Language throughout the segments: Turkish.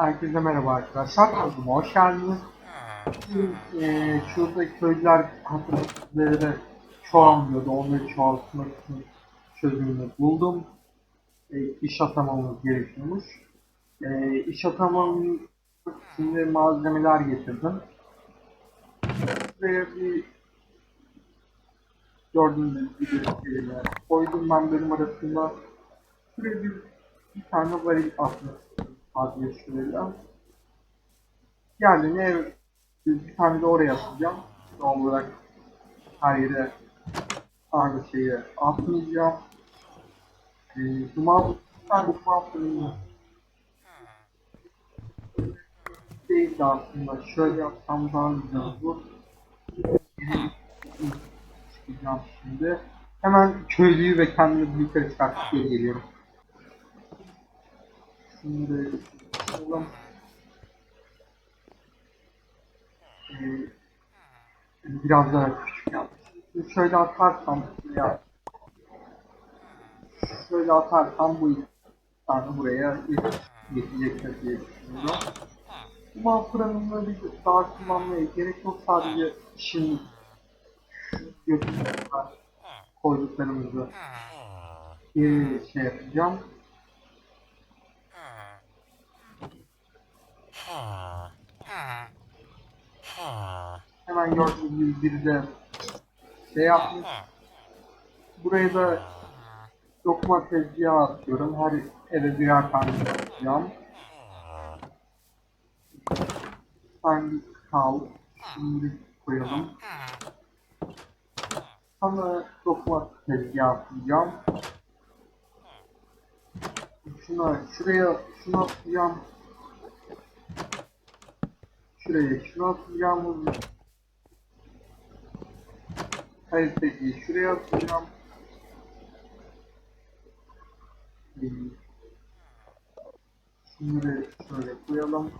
Herkese merhaba arkadaşlar. Kanalıma hoş geldiniz. Ee, şurada köylüler hatırladıkları çoğalmıyordu. Onları çoğaltmak için çözümünü buldum. Ee, iş atamamız gerekiyormuş. Ee, iş atamamız için malzemeler getirdim. Buraya bir gördüğünüz gibi koydum ben bölüm arasında. Şuraya bir, bir tane varil atmak. Adliye şuraya. Ne bir tane de oraya atacağım. Doğal olarak her yere aynı şeyi atmayacağım. Ee, duman, ben bu duman değil de aslında şöyle yapsam daha güzel olur. Çıkacağım şimdi. Hemen köylüyü ve kendimi yukarı çıkartıp geri geliyorum. Şimdi oğlum ee, biraz daha küçük. Şimdi şöyle atarsam ya şöyle atarsam bu tane buraya yetecektir diye düşünüyorum. Duman fırınını bir daha kullanmaya gerek yok. Sadece şimdi götürüyorlar koyduklarımızı bir şey yapacağım. Hemen gördüğünüz gibi biri de şey yapmış. Buraya da lokma tezgahı atıyorum. Her eve birer tane atacağım. Sen kal. Şimdi koyalım. Sana lokma tezgahı atacağım. Şuna, şuraya, şunu atacağım. Şuraya şunu atacağım. Kaliteci şuraya atacağım. Şunları şöyle koyalım.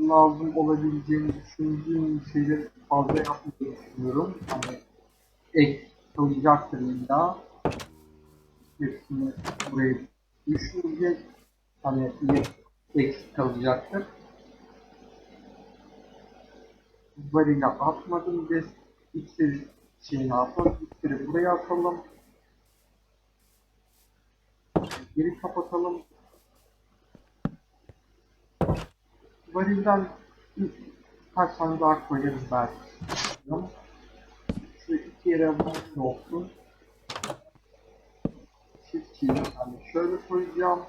Lazım olabileceğini düşündüğüm şeyleri fazla yapmayı düşünüyorum. Hani ek kalacaktır illa. Hepsini buraya düşürecek. Hani ek, eksik kalacaktır. Varili atmadım. Biz iksir şeyini atalım. İksiri buraya atalım. Geri kapatalım. Varilden kaç tane daha koyarız belki. Şu iki yere bu olsun. Çift çiğ yani şöyle koyacağım.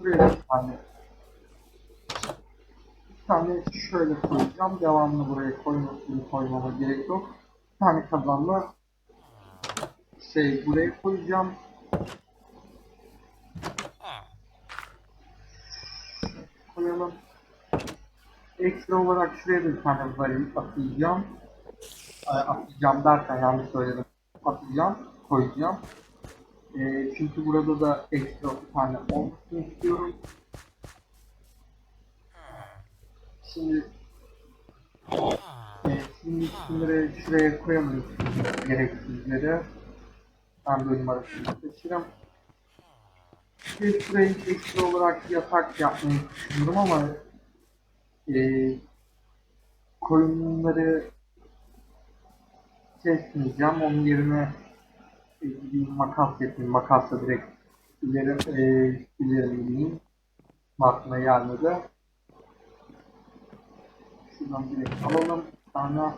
Şuraya bir tane bir tane şöyle koyacağım. Devamlı buraya koymasını koymama gerek yok. Bir tane kazanla şey buraya koyacağım. Koyalım. Ekstra olarak şuraya bir tane varil atacağım. Ay, Atacağım derken yanlış söyledim. Atacağım, koyacağım. Ee, çünkü burada da ekstra bir tane olmasını istiyorum. Şimdi e, şimdi şunları şuraya koyalım gereksizleri. Ben bölüm arasında seçirim. Bir şurayı ekstra olarak yatak yapmayı düşünüyorum ama e, koyunları kesmeyeceğim. Onun yerine e, bir makas yapayım. Makasla direkt ileri, e, ileri gideyim. Aklına gelmedi. Şuradan direkt alalım. Tane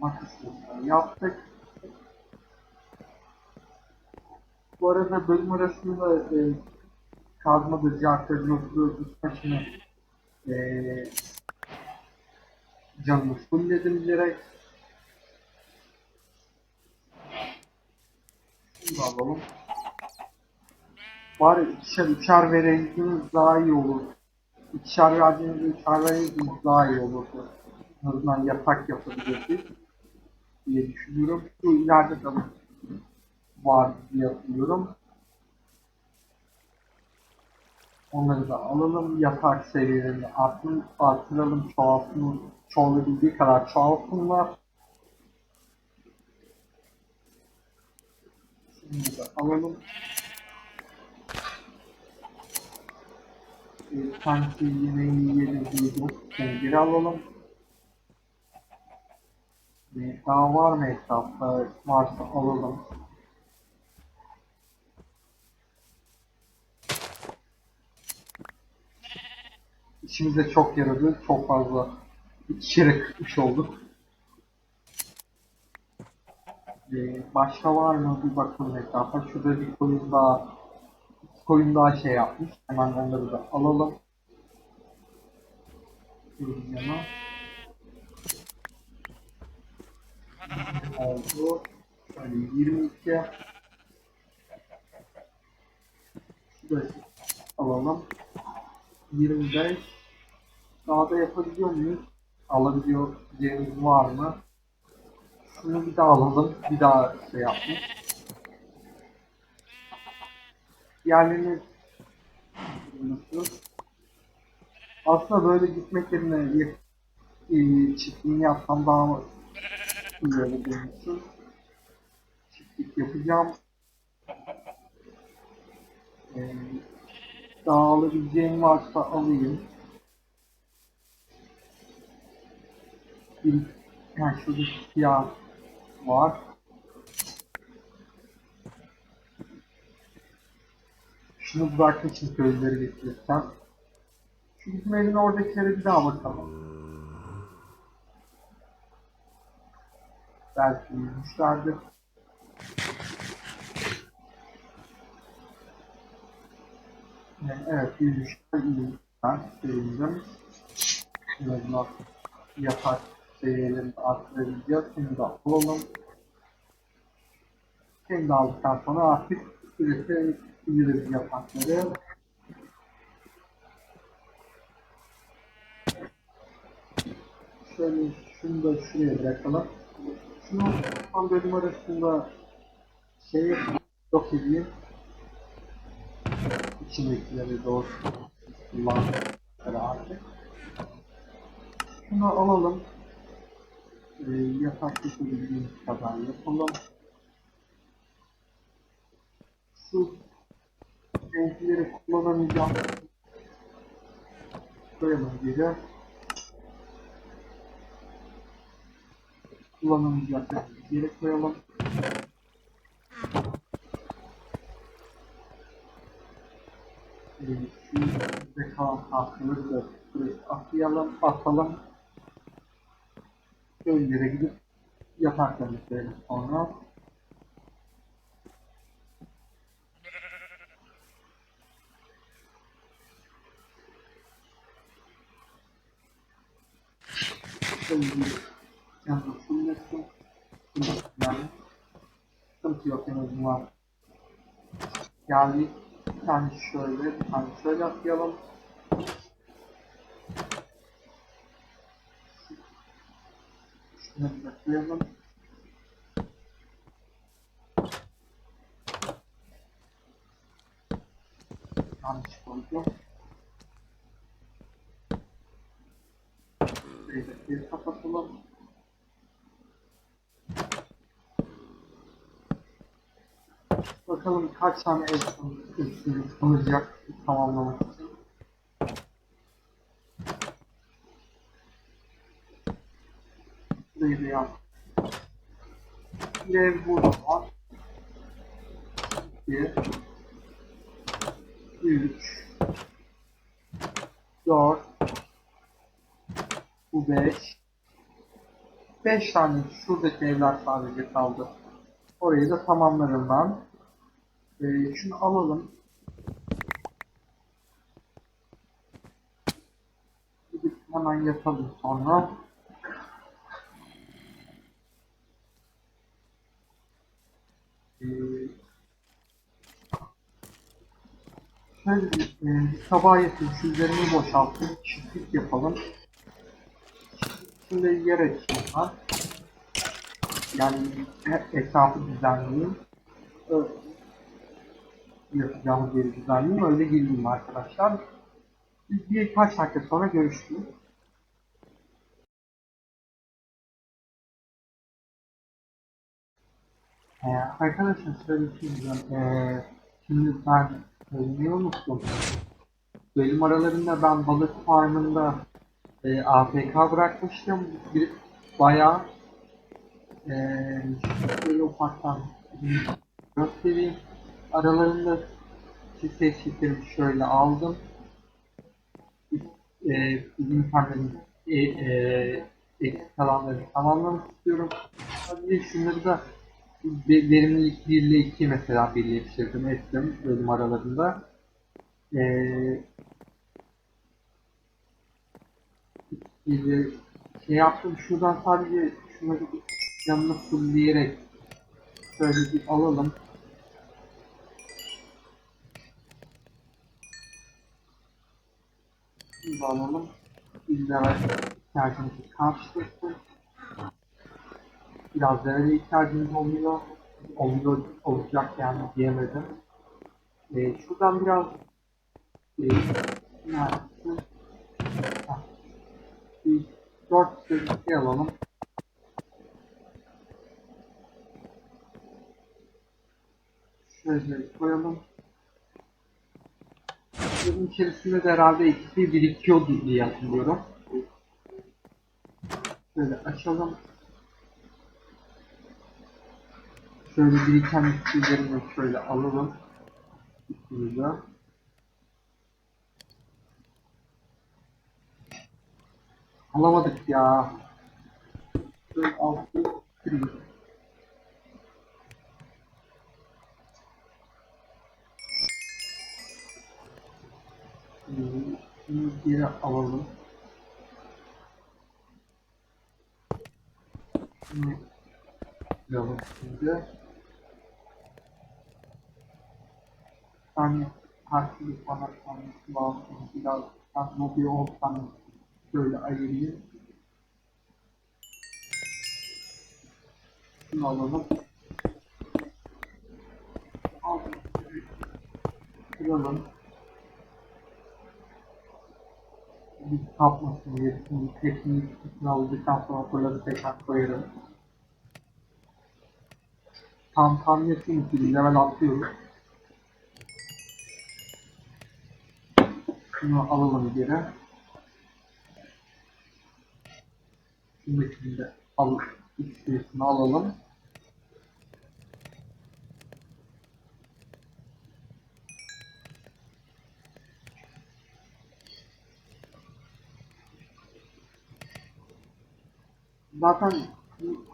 makasla yaptık. Bu arada bölüm arasında e, kazmadır, cartır, yokluğu, üst başını e, canını fullledim bilerek. Şunu alalım. Bari ikişer, üçer vereydiniz daha iyi olur. İkişer verdiğinizde üçer vereydiniz daha iyi olurdu. En azından yatak yapabilirdik diye düşünüyorum. Şu ileride de var diye hatırlıyorum. Onları da alalım. Yatak seviyelerini artıralım. Çoğalsın, çoğalabildiği kadar çoğalsınlar. Alalım. Ee, sanki yemeği yiyelim. Şimdi geri alalım. Ee, daha var mı etrafta? Varsa alalım. İşimize çok yaradı. Çok fazla iki kere kırmış olduk. Ee, başka var mı? Bir bakalım etrafa. Şurada bir koyun daha koyun daha şey yapmış. Hemen onları da alalım. Yana. Oldu. Şöyle 22. Şurada alalım. 25. Daha da yapabiliyor muyuz? Alabiliyor diyeceğimiz var mı? Şunu bir daha alalım. Bir daha şey yapmış. Diğerlerini? Aslında böyle gitmek yerine e, çiftliğini yapsam daha iyi olur benim. Çiftlik yapacağım. E, daha alabileceğim varsa alayım. Bir, yani şurada siyah var. Şunu bırakmak için köylüleri getirsem. Şu bizim evin oradakilere bir daha bakalım. Belki uyumuşlardır. Evet, uyumuşlar iyi. Ben sevindim. En azından seviyelerini arttırabileceğiz. Şimdi de alalım. Şimdi aldıktan sonra artık üretebiliriz yatakları. Şöyle şunu da şuraya bırakalım. Şunu tam bölüm arasında şeyi yok edeyim. İçindekileri doğru kullanmaları artık. Şunu alalım. Ee, yatak yapabildiğimiz kadar yapalım. Şu renkleri kullanamayacağım. Koyalım geri. Kullanamayacak geri koyalım. Ee, şu kalan tahtaları da atlayalım, atalım. Köylere gidip yataklarını koyalım sonra. Yanına fullesin. Yani sıkıntı yok en azından. Yani bir tane şöyle, bir tane şöyle atlayalım. Atlayalım. Yanlış. Şöyle bir. Bakalım kaç tane eksiğimiz kalacak tamamlamak için. Yap. Bir ev burada var. 2 3 4 Bu 5 5 tane şuradaki evler sadece kaldı. Orayı da tamamlarım ben. Ee, şunu alalım. Gidip hemen yapalım sonra. Bir, e, sabah yapayım. Şu üzerini boşaltayım. Çiftlik yapalım. Şimdi yer ben. Yani etrafı düzenleyeyim. Öyle yapacağımız yeri düzenleyeyim. Öyle geleyim arkadaşlar. Biz birkaç dakika sonra görüşürüz. Ee, arkadaşlar bir şey. Ee, şimdi ben söylemeyi unuttum. Bölüm aralarında ben balık farmında e, AFK bırakmıştım. Bir bayağı e, şöyle ufaktan göstereyim. Aralarında çift eşitlerimi şöyle aldım. E, bizim farmın e, e, eksik kalanları tamamlamak istiyorum. Hadi şunları da verimlilik 1 ile 2 mesela birleştirdim ettim bölüm aralarında. Ee, şey yaptım şuradan sadece şunları yanına fullleyerek şöyle bir alalım. Şimdi alalım. İzleme ihtiyacımızı karşılasın. Biraz devre ihtiyacımız oluyor. Oluyor, olacak yani diyemedim. Ee, şuradan biraz e, neredesin? Heh. Bir dört sürüsü alalım. Şöyle koyalım. Bunun içerisinde de herhalde ikisi birikiyordu diye hatırlıyorum. Şöyle açalım. Şöyle biriken bitkilerini şöyle alalım. Üstümüze. Alamadık ya. Şöyle. Şimdi geri alalım. Şunu alalım şimdi. Tane karşılık bana tanesi lazım. Biraz ben mobil olsam şöyle ayırayım. Şunu alalım. Aldım. Kıralım. Bir kapmasın diye şimdi hepsini üstüne aldıktan sonra fırladı tekrar koyarım. Tam tam yesin ki level atlıyoruz. Şunu alalım geri. Şunu şimdi alıp içerisine alalım. Zaten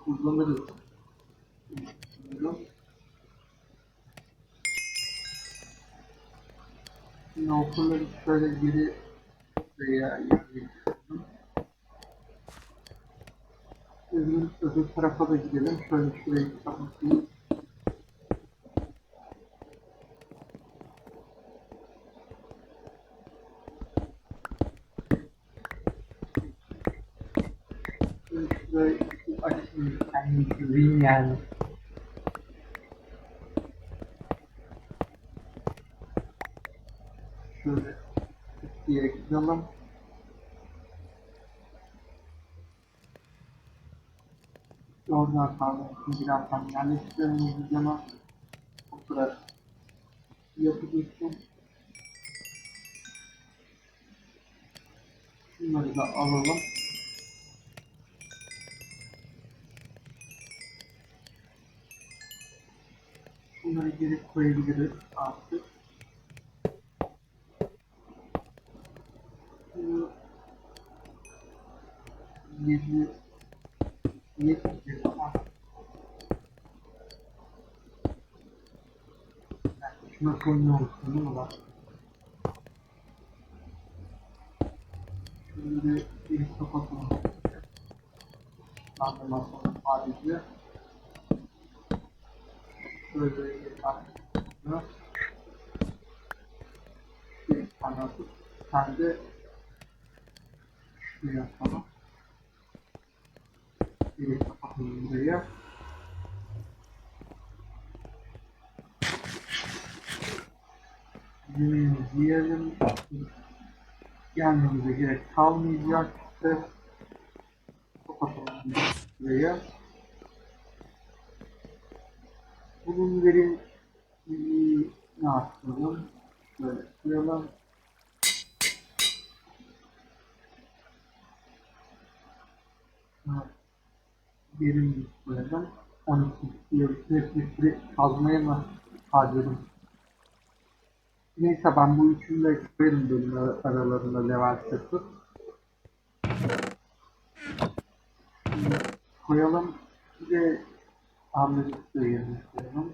kullanırız. Düşünüyorum. Okulları şöyle geri yerleştirelim. Öbür, öbür tarafa da gidelim. Şöyle şurayı kapatayım. Şöyle şurayı açayım. Kendimi göreyim yani. Şöyle diye gidelim. Oradan sonra birazdan yerleştirelim videonu. O sıra yapacağım. Şunları da alalım. Şunları geri koyabiliriz artık. 20 70 Düşme koyunu olsun değil mi lan? Şimdi bir kapatalım. Standırma sonra sadece Şöyle bir tartışma Bir tane atıp Sen de Şuraya yapalım bir kapatalım burayı. Yemeğimizi yiyelim. Gelmemize gerek kalmayacak. İşte. Kapatalım burayı. bunun verim ne yapalım? Şöyle koyalım. Evet. Verim koyalım. 12 diyor. Sürekli sürekli kazmaya mı harcadım? Neyse ben bu üçünü de koyarım bölüm ara- aralarında level 0. Koyalım. Bir de Ahmet'i de yerine koyalım.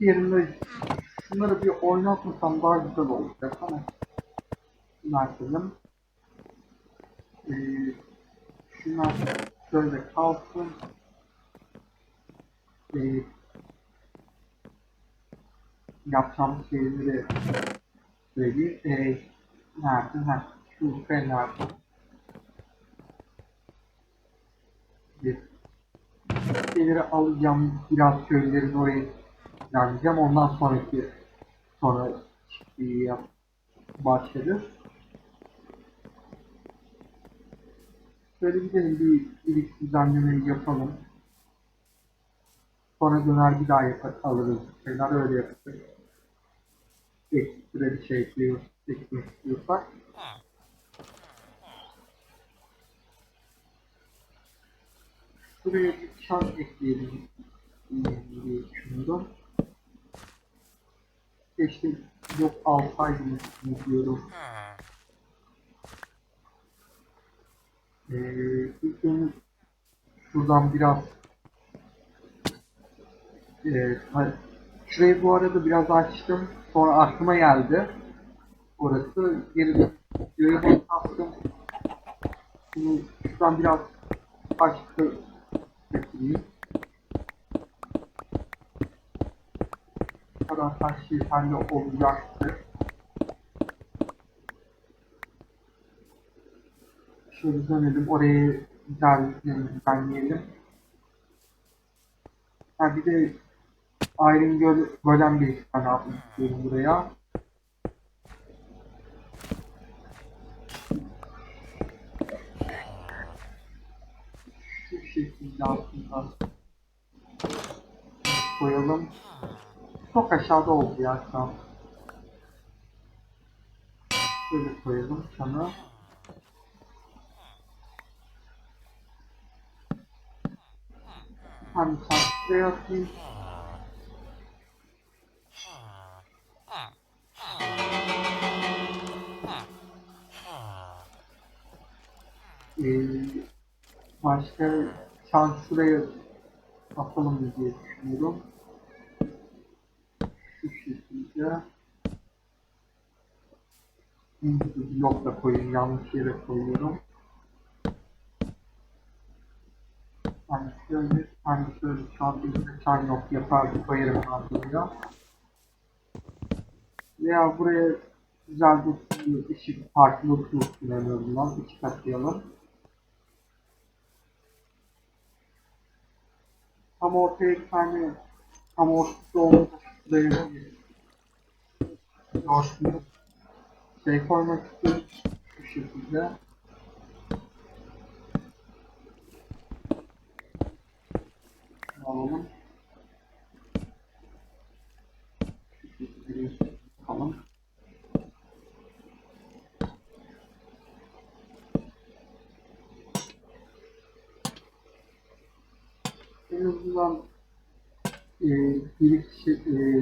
Yerinde şunları bir oynatmasam daha güzel olacak ama şunlar yapalım. Ee, şunlar şöyle kalsın. Ee, yapacağım şeyleri söyleyeyim. Ee, nerede? Ha, şu fener. Bir şeyleri alacağım. Biraz köylerin oraya geleceğim. Ondan sonraki sonra başlarız. Şöyle gidelim bir ilk düzenlemeyi yapalım. Sonra döner bir daha yapar, alırız. Şeyler öyle yaparız. Ekstra bir şey ekliyor, eklemek istiyorsak. Buraya bir çan ekleyelim düşünüyorum. Keşke yok alsaydım diyorum. Ee, ilk şuradan biraz e, ha- şurayı bu arada biraz açtım. Sonra aklıma geldi. Orası geri göğe bastım. Şimdi şuradan biraz açtı getireyim. Bu kadar taş yeterli olacaktır. Şöyle dönelim. Orayı güzel düzenleyelim. Ha bir de Iron Göl, Golem bir tane yapmak istiyorum buraya. Şu şekilde aslında koyalım. Çok aşağıda oldu ya şu an. Şöyle koyalım sana. Hani şuraya atayım. Ee, başka çan şuraya atalım diye düşünüyorum. Şu şekilde. Bir blok da koyayım. Yanlış yere koyuyorum. Hani şöyle, hani şöyle çan, bir çan yok yapar koyarım ardından. Veya buraya güzel bir ışık farklılık olsun en azından. Işık katlayalım. Tam ortaya bir tane tam ortada olmak şuraya bir coşkulu şey koymak istiyorum. Bu şekilde. Alalım. Yapalım. En azından e, bir şey, e,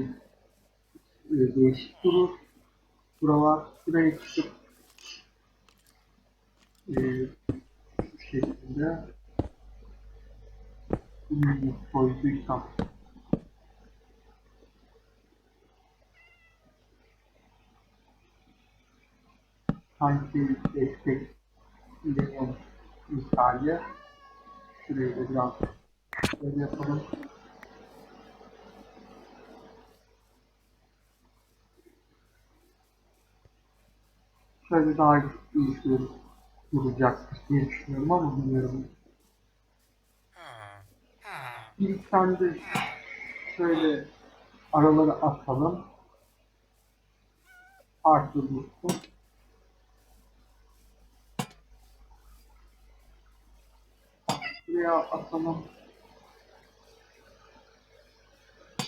e, değişik durur. Buralar şuraya çıkıp e, şu şekilde koyduysam sanki destek ileniyormuş misali şurayı da biraz böyle yapalım. Şöyle daha iyi dur, duracaktır diye düşünüyorum ama bilmiyorum. Bir iki tane de şöyle araları atalım. Farklı dursun. Buraya atalım.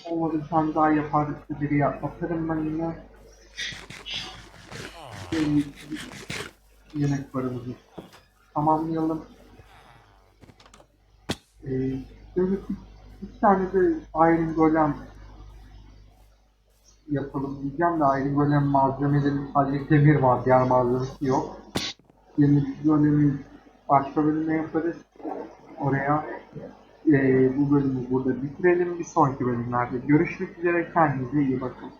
Olmadı bir daha yapardık da biri atarım ben yine. Yemek barımızı tamamlayalım. Ee, böyle bir tane de Iron Golem yapalım diyeceğim de Iron Golem malzemeleri sadece demir var, diğer malzemesi yok. Demir Golem'i başka bölümde yaparız. Oraya ee, bu bölümü burada bitirelim. Bir sonraki bölümlerde görüşmek üzere. Kendinize iyi bakın.